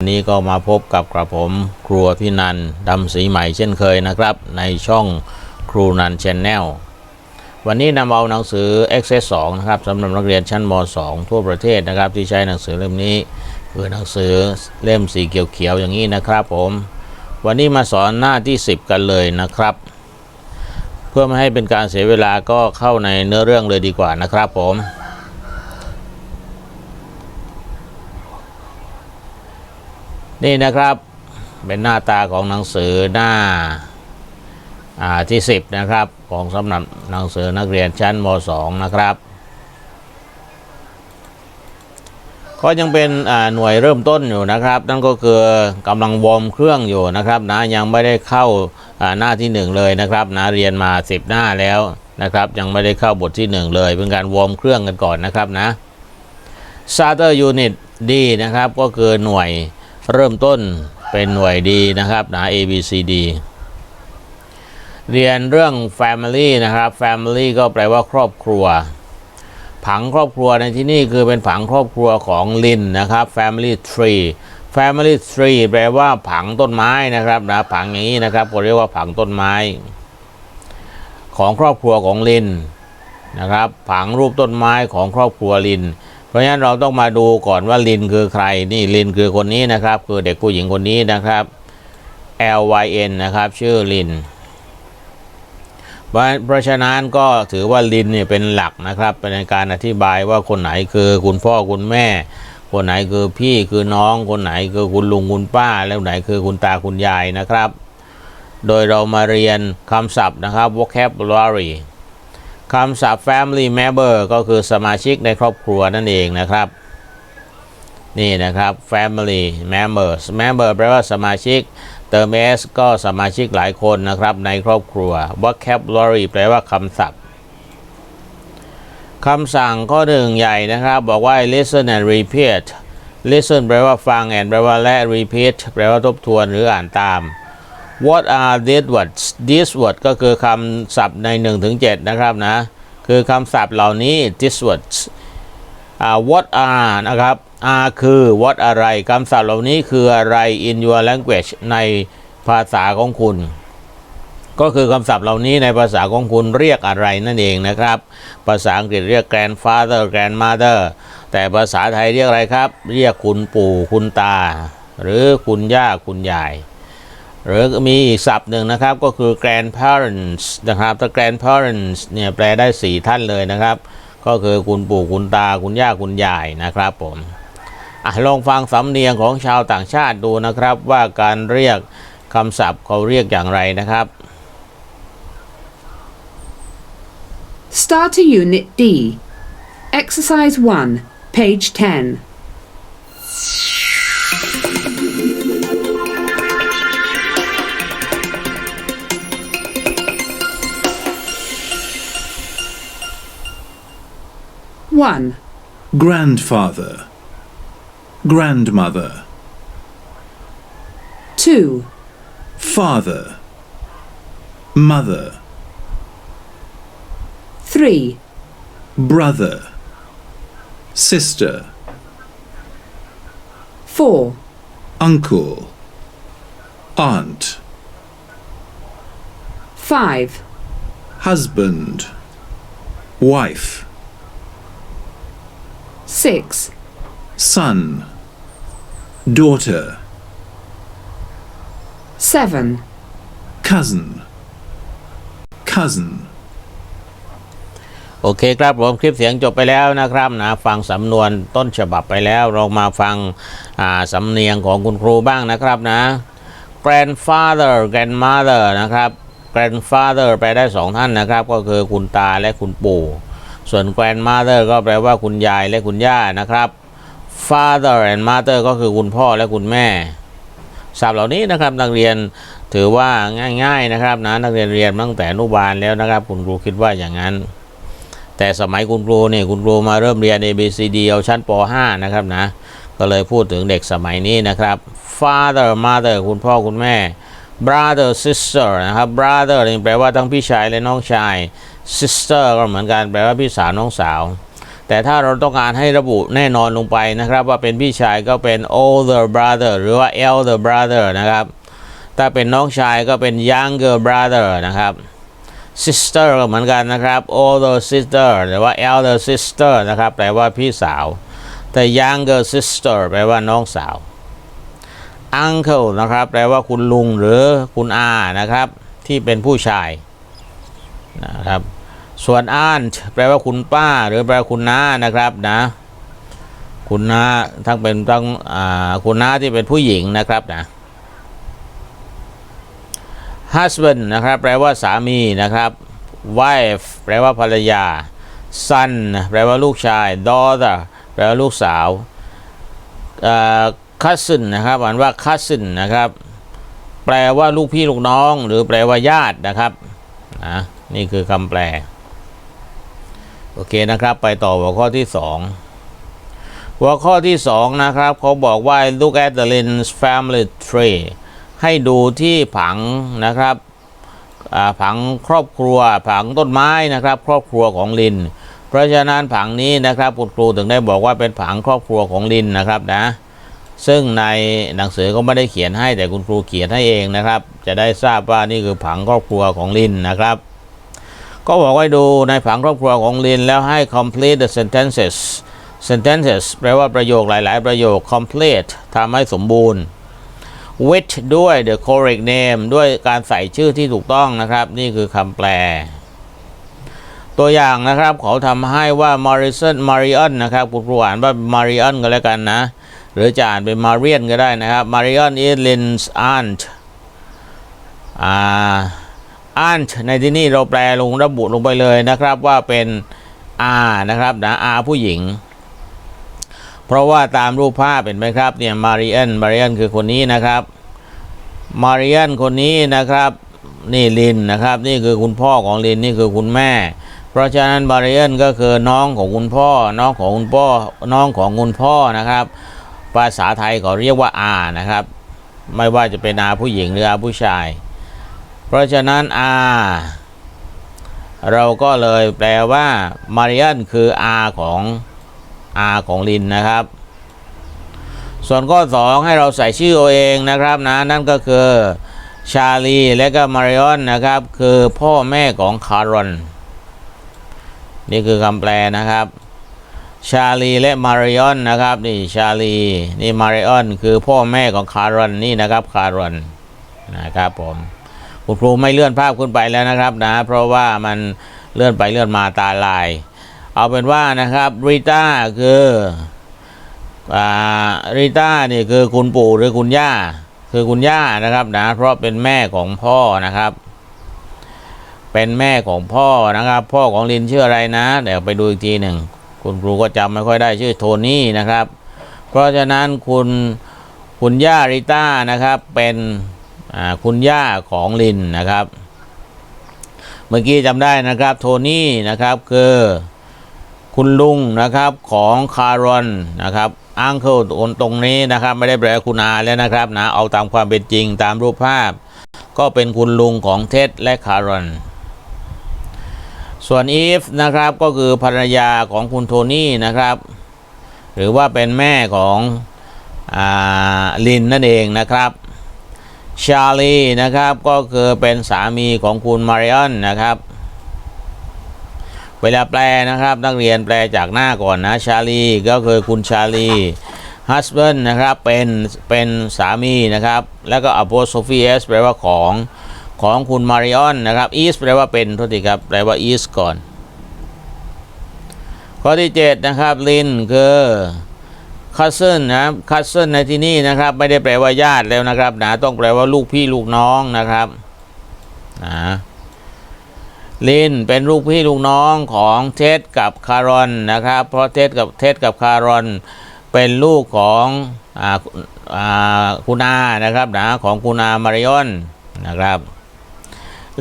วันนี้ก็มาพบกับกระผมครัวพี่นันดำสีใหม่เช่นเคยนะครับ ในช่องครูนันชแนลวันนี้นำเอาหนังสือ Access 2นะครับสำหรับนักเรียนชั้นม .2 ทั่วประเทศนะครับ ที่ใช้หนังสือเล่มนี้ คือหนังสือเล่มสีเขียวๆอย่างนี้นะครับผม วันนี้มาสอนหน้าที่ 10 กันเลยนะครับ เพื่อไม่ให้เป็นการเสียเวลาก็เข้าในเนื้อเรื่องเลยดีกว่านะครับผม นี่นะครับเป็นหน้าตาของหนังสือหน้าที่ 10 นะครับ ของสำหรับหนังสือนักเรียนชั้นม .2 นะครับ ก็ยังเป็นหน่วยเริ่มต้นอยู่นะครับ นั่นก็คือกำลังวอร์มเครื่องอยู่นะครับนะยังไม่ได้เข้าอ่าหน้าที่ 1 เลยนะครับนะเรียนมา 10 หน้าแล้วนะครับ ยังไม่ได้เข้าบทที่ 1 เลย เป็นการวอร์มเครื่องกันก่อนนะครับนะ Starter Unit D นะครับก็คือหน่วย เริ่มต้นเป็นหน่วยดีนะครับนะ A B C D เรียนเรื่อง Family นะครับ Family ก็แปลว่าครอบครัว ผังครอบครัวในที่นี่คือเป็นผังครอบครัวของลินนะครับ Family Tree Family Tree แปลว่าผังต้นไม้นะครับนะผังอย่างนี้นะครับก็เรียกว่าผังต้นไม้ ของครอบครัวของลินนะครับ ผังรูปต้นไม้ของครอบครัวลิน เพราะฉะนั้นเราต้องมาดูก่อนว่าลินคือใคร นี่ลินคือคนนี้นะครับ คือเด็กผู้หญิงคนนี้นะครับ L Y N นะครับ ชื่อลิน เพราะฉะนั้นก็ถือว่าลินเนี่ยเป็นหลักนะครับเป็นในการอธิบายว่าคนไหนคือคุณพ่อคุณแม่ คนไหนคือพี่คือน้อง คนไหนคือคุณลุงคุณป้า แล้วไหนคือคุณตาคุณยายนะครับ โดยเรามาเรียนคำศัพท์นะครับ vocabulary คำศัพท์ family member ก็คือสมาชิกในครอบครัวนั่นเองนะครับ นี่นะครับ family members member แปลว่าสมาชิก เติม s ก็สมาชิกหลายคนนะครับในครอบครัว vocabulary แปลว่าคำศัพท์คำสั่งข้อหนึ่งใหญ่นะครับ บอกว่า listen and repeat listen แปลว่าฟัง and แปลว่าและ repeat แปลว่าทบทวนหรืออ่านตาม What are these words these words ก็คือคำศัพท์ใน1ถึง7นะครับนะ คือคำศัพท์เหล่านี้ these words อ่า what are นะครับ are คือ what อะไรคำศัพท์เหล่านี้คืออะไร in your language ในภาษาของคุณ ก็คือคำศัพท์เหล่านี้ในภาษาของคุณเรียกอะไรนั่นเองนะครับ ภาษาอังกฤษเรียก grandfather grandmother แต่ภาษาไทยเรียกอะไรครับ เรียกคุณปู่คุณตา หรือคุณย่าคุณยาย หรือมีอีกศัพท์หนึ่งนะครับก็คือ grandparents นะครับถ้า grandparents เนี่ยแปลได้ 4 ท่านเลยนะครับ ก็คือคุณปู่คุณตาคุณย่าคุณยายนะครับผมอลองฟังสำเนียงของชาวต่างชาติดูนะครับ ว่าการเรียกคำศัพท์เขาเรียกอย่างไรนะครับ Starter Unit D. Exercise 1, page 10. One, grandfather, grandmother, two, father, mother, three, brother, sister, four, uncle, aunt, five, husband, wife, six, son, daughter, seven, cousin, cousin. โอเคครับผมคลิปเสียงจบไปแล้วนะครับนะฟังสำนวนต้นฉบับไปแล้วเรามาฟังอ่าสำเนียงของคุณครูบ้างนะครับนะ grandfather grandmother นะครับ grandfather แปลได้สองท่านนะครับ ก็คือคุณตาและคุณปู่ ส่วน grandmother ก็แปลว่าคุณยายและคุณย่านะครับ father and mother ก็คือคุณพ่อและคุณแม่ศัพท์เหล่านี้นะครับนักเรียนถือว่าง่าย ๆนะครับนะนักเรียนเรียนตั้งแต่อนุบาลแล้วนะครับ คุณครูคิดว่าอย่างนั้น แต่สมัยคุณครูเนี่ยคุณครูมาเริ่มเรียน A B C D เอาชั้นป .5 นะครับนะก็เลยพูดถึงเด็กสมัยนี้นะครับ father mother คุณพ่อคุณแม่ brother sister นะครับ brother นี่แปลว่าทั้งพี่ชายและน้องชาย sister ก็เหมือนกันแปลว่าพี่สาวน้องสาว แต่ถ้าเราต้องการให้ระบุแน่นอนลงไปนะครับ ว่าเป็นพี่ชายก็เป็น older brother หรือว่า elder brother นะครับ ถ้าเป็นน้องชายก็เป็น younger brother นะครับ sister ก็เหมือนกันนะครับ older sister หรือว่า elder sister นะครับ แปลว่าพี่สาว แต่ younger sister แปลว่าน้องสาว uncle นะครับ แปลว่าคุณลุงหรือคุณอานะครับ ที่เป็นผู้ชายนะครับ ส่วน aunt แปลว่าคุณป้า หรือแปลว่าคุณน้านะครับนะ คุณน้าทั้งเป็นทั้งคุณน้าที่เป็นผู้หญิงนะครับนะ husband นะครับ แปลว่าสามีนะครับ wife แปลว่าภรรยา son แปลว่าลูกชาย daughter แปลว่าลูกสาว cousin นะครับอ่านว่า cousin นะครับ แปลว่าลูกพี่ลูกน้อง หรือแปลว่าญาตินะครับนะนี่คือคำแปล โอเคนะครับ ไปต่อหัวข้อที่สองหัวข้อที่สองนะครับ เขาบอกว่า look at the Lin's family tree ให้ดูที่ผังนะครับผังครอบครัวผังต้นไม้นะครับ ครอบครัวของลิน เพราะฉะนั้นผังนี้นะครับคุณครูถึงได้บอกว่าเป็นผังครอบครัวของลินนะครับนะซึ่งในหนังสือก็ไม่ได้เขียนให้แต่คุณครูเขียนให้เองนะครับ จะได้ทราบว่านี่คือผังครอบครัวของลินนะครับ ก็บอกไว้ดูในผังครอบครัวของลินแล้วให้ complete the sentences sentences แปลว่าประโยคหลาย ๆ ประโยค complete ทำให้สมบูรณ์ with ด้วย the correct name ด้วยการใส่ชื่อที่ถูกต้องนะครับ นี่คือคำแปล ตัวอย่างนะครับเขาทำให้ว่า Morrison Marion นะครับคุณครูอ่านว่า Marion ก็แล้วกันนะ หรือจะอ่านเป็น Marian ก็ได้นะครับ Marion is Lynn's aunt อ่า aunt ในที่นี้เราแปลลงระบุลงไปเลยนะครับว่าเป็นอานะครับนะอาผู้หญิง เพราะว่าตามรูปภาพเห็นไหมครับเนี่ยมาริเอนมาริเอนคือคนนี้นะครับมาริเอนคนนี้นะครับนี่ลินนะครับ นี่คือคุณพ่อของลินนี่คือคุณแม่ เพราะฉะนั้นมาริเอนก็คือน้องของคุณพ่อ น้องของคุณพ่อน้องของคุณพ่อนะครับ ภาษาไทยเขาเรียกว่าอานะครับ ไม่ว่าจะเป็นอาผู้หญิงหรืออาผู้ชาย เพราะฉะนั้นอาเราก็เลยแปลว่ามาริเอนคืออาของอาของลินนะครับ ส่วนข้อ 2 ให้เราใส่ชื่อเอาเองนะครับนะนั่นก็คือชาลีและก็มาริออนนะครับ คือพ่อแม่ของคารอนนี่คือคำแปลนะครับ ชาลีและมาริออนนะครับนี่ชาลีนี่มาริออนคือพ่อแม่ของคารอนนี่นะครับคารอนนะครับผม คุณครูไม่เลื่อนภาพขึ้นไปแล้วนะครับนะ เพราะว่ามันเลื่อนไปเลื่อนมาตาลาย เอาเป็นว่านะครับริต้าคือริต้านี่คือคุณปู่หรือคุณย่า คือคุณย่านะครับนะ เพราะเป็นแม่ของพ่อนะครับ เป็นแม่ของพ่อนะครับ พ่อของลินชื่ออะไรนะ เดี๋ยวไปดูอีกทีหนึ่งคุณครูก็จำไม่ค่อยได้ชื่อโทนี่นะครับ เพราะฉะนั้นคุณคุณย่าริต้านะครับเป็น คุณย่าของลินนะครับ เมื่อกี้จำได้นะครับโทนี่นะครับคือคุณลุงนะครับของคารอนนะครับอังเคิลตรงนี้นะครับ ไม่ได้แปลว่าคุณอาแล้วนะครับนะเอาตามความเป็นจริงตามรูปภาพ ก็เป็นคุณลุงของเท็ดและคารอนส่วนอีฟนะครับก็คือภรรยาของคุณโทนี่นะครับ หรือว่าเป็นแม่ของอลินนั่นเองนะครับ ชาลีนะครับก็คือเป็นสามีของคุณมาริออนนะครับ เวลาแปลนะครับ นักเรียนแปลจากหน้าก่อนนะชาลีก็คือคุณชาลี husband นะครับเป็นเป็นสามีนะครับ แล้วก็ apostrophe s แปลว่าของของคุณมาริออนนะครับ is แปลว่าเป็นโทษทีครับแปลว่า is ก่อน ข้อที่ 7 นะครับ ลินคือ cousin นะ cousin ในที่นี้นะครับ ไม่ได้แปลว่าญาติแล้วนะครับนะต้องแปลว่าลูกพี่ลูกน้องนะครับนะลินเป็นลูกพี่ลูกน้องของเท็ดกับคารอนนะครับ เพราะเท็ดกับเท็ดกับคารอนเป็นลูกของอคุณอานะครับนะของคุณอามาริออนนะครับ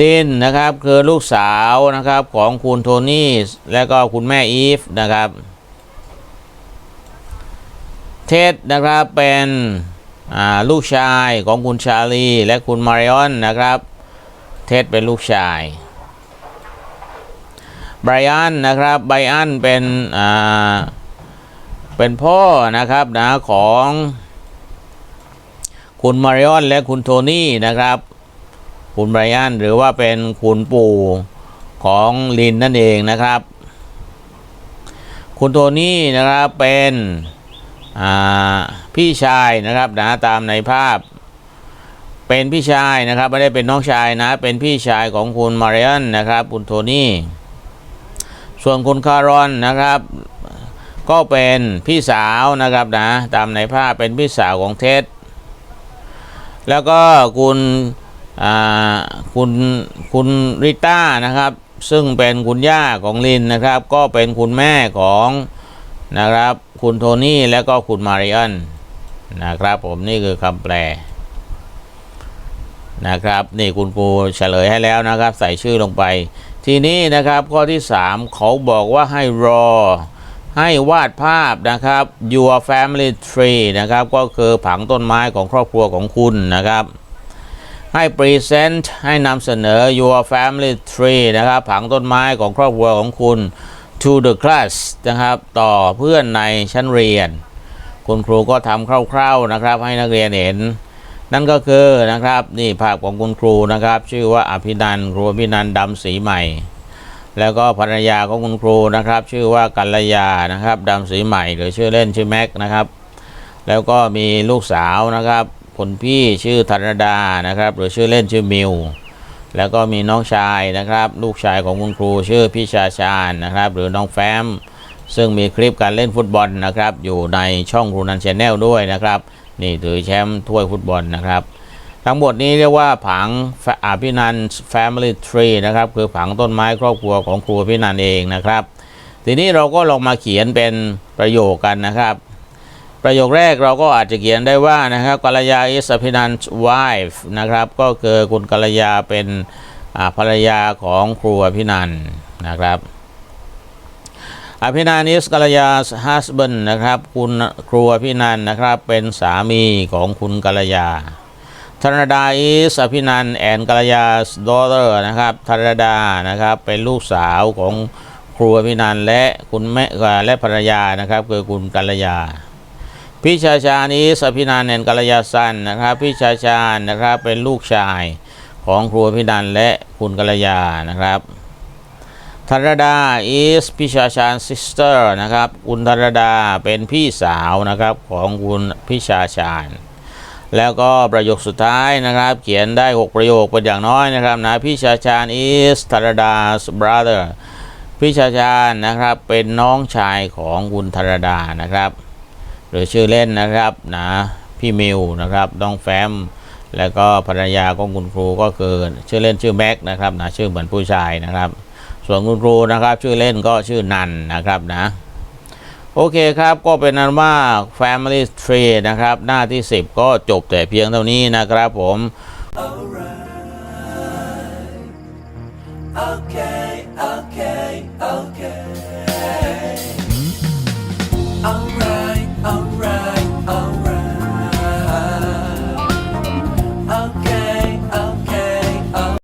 ลินนะครับคือลูกสาวนะครับของคุณโทนี่และก็คุณแม่อีฟนะครับ เท็ดนะครับเป็นลูกชายของคุณชาลี และคุณมาริออนนะครับ เท็ดเป็นลูกชายไบรอันนะครับไบรอันเป็นเป็นพ่อนะครับนะของคุณมาริออนและคุณโทนี่นะครับ คุณไบรอันหรือว่าเป็นคุณปู่ของลินนั่นเองนะครับ คุณโทนี่นะครับเป็น พี่ชายนะครับนะตามในภาพ เป็นพี่ชายนะครับไม่ได้เป็นน้องชายนะ เป็นพี่ชายของคุณมาริอันนะครับ คุณโทนี่ส่วนคุณคารอนนะครับ ก็เป็นพี่สาวนะครับนะ ตามในภาพเป็นพี่สาวของเท็ดแล้วก็คุณคุณคุณริต้านะครับ ซึ่งเป็นคุณย่าของลินนะครับ ก็เป็นคุณแม่ของ นะครับ คุณโทนี่และก็คุณมาริอันนะครับ ผมนี่คือคำแปลนะครับ นี่คุณครูเฉลยให้แล้วนะครับ ใส่ชื่อลงไป ทีนี้นะครับข้อที่ 3 เขาบอกว่าให้รอ ให้วาดภาพนะครับ your family tree นะครับ ก็คือผังต้นไม้ของครอบครัวของคุณนะครับ ให้ present ให้นำเสนอ your family tree นะครับ ผังต้นไม้ของครอบครัวของคุณ to the class นะครับ ต่อเพื่อนในชั้นเรียน คุณครูก็ทำคร่าวๆนะครับ ให้นักเรียนเห็น นั่นก็คือนะครับนี่ภาพของคุณครูนะครับ ชื่อว่าอภินันครูอภินันดำสีใหม่ แล้วก็ภรรยาของคุณครูนะครับ ชื่อว่ากัลยานะครับดำสีใหม่ หรือชื่อเล่นชื่อแม็กนะครับ แล้วก็มีลูกสาวนะครับคนพี่ชื่อธนดานะครับ หรือชื่อเล่นชื่อมิว แล้วก็มีน้องชายนะครับ ลูกชายของคุณครูชื่อพี่ชาชาญนะครับ หรือน้องแฟมซึ่งมีคลิปการเล่นฟุตบอลนะครับ อยู่ในช่องครูนันชแนลด้วยนะครับ นี่ถือแชมป์ถ้วยฟุตบอลนะครับ ทั้งหมดนี้เรียกว่าผังอภินันท์ Family Tree นะครับ คือผังต้นไม้ครอบครัวของครูอภินันเองนะครับ ทีนี้เราก็ลองมาเขียนเป็นประโยคกันนะครับ ประโยคแรกเราก็อาจจะเขียนได้ว่านะครับกัลยา is อภินันท์ wife นะครับ ก็คือคุณกัลยาเป็นภรรยาของครูอภินันนะครับอภินันท์ is กัลยา husband นะครับ คุณครูอภินันนะครับเป็นสามีของคุณกัลยาธนดา is อภินันท์ and กัลยา daughter นะครับธนดานะครับเป็นลูกสาวของครูอภินันและคุณแม่และภรรยานะครับคือคุณกัลยา พี่ชายชาญ is อภินันท์ and กัลยาสันนะครับ พี่ชายชาญนะครับเป็นลูกชายของครูอภินันและคุณกัลยานะครับธารดา is พิชาชาญ sister นะครับคุณธารดาเป็นพี่สาวนะครับของคุณพิชาชาญแล้วก็ประโยคสุดท้ายนะครับ เขียนได้ 6 ประโยคเป็นอย่างน้อยนะครับนะพิชาชาญ is ธารดา brother พิชาชาญนะครับเป็นน้องชายของคุณธารดานะครับ หรือชื่อเล่นนะครับนะพี่มิวนะครับน้องแฟม แล้วก็ภรรยาของคุณครูก็คือชื่อเล่นชื่อแม็กนะครับนะชื่อเหมือนผู้ชายนะครับ ส่วนคุณครูนะครับ ชื่อเล่นก็ชื่อนันนะครับนะโอเคครับก็เป็นนั้นว่า Family Tree นะครับ หน้าที่ 10 ก็จบแต่เพียงเท่านี้นะครับผม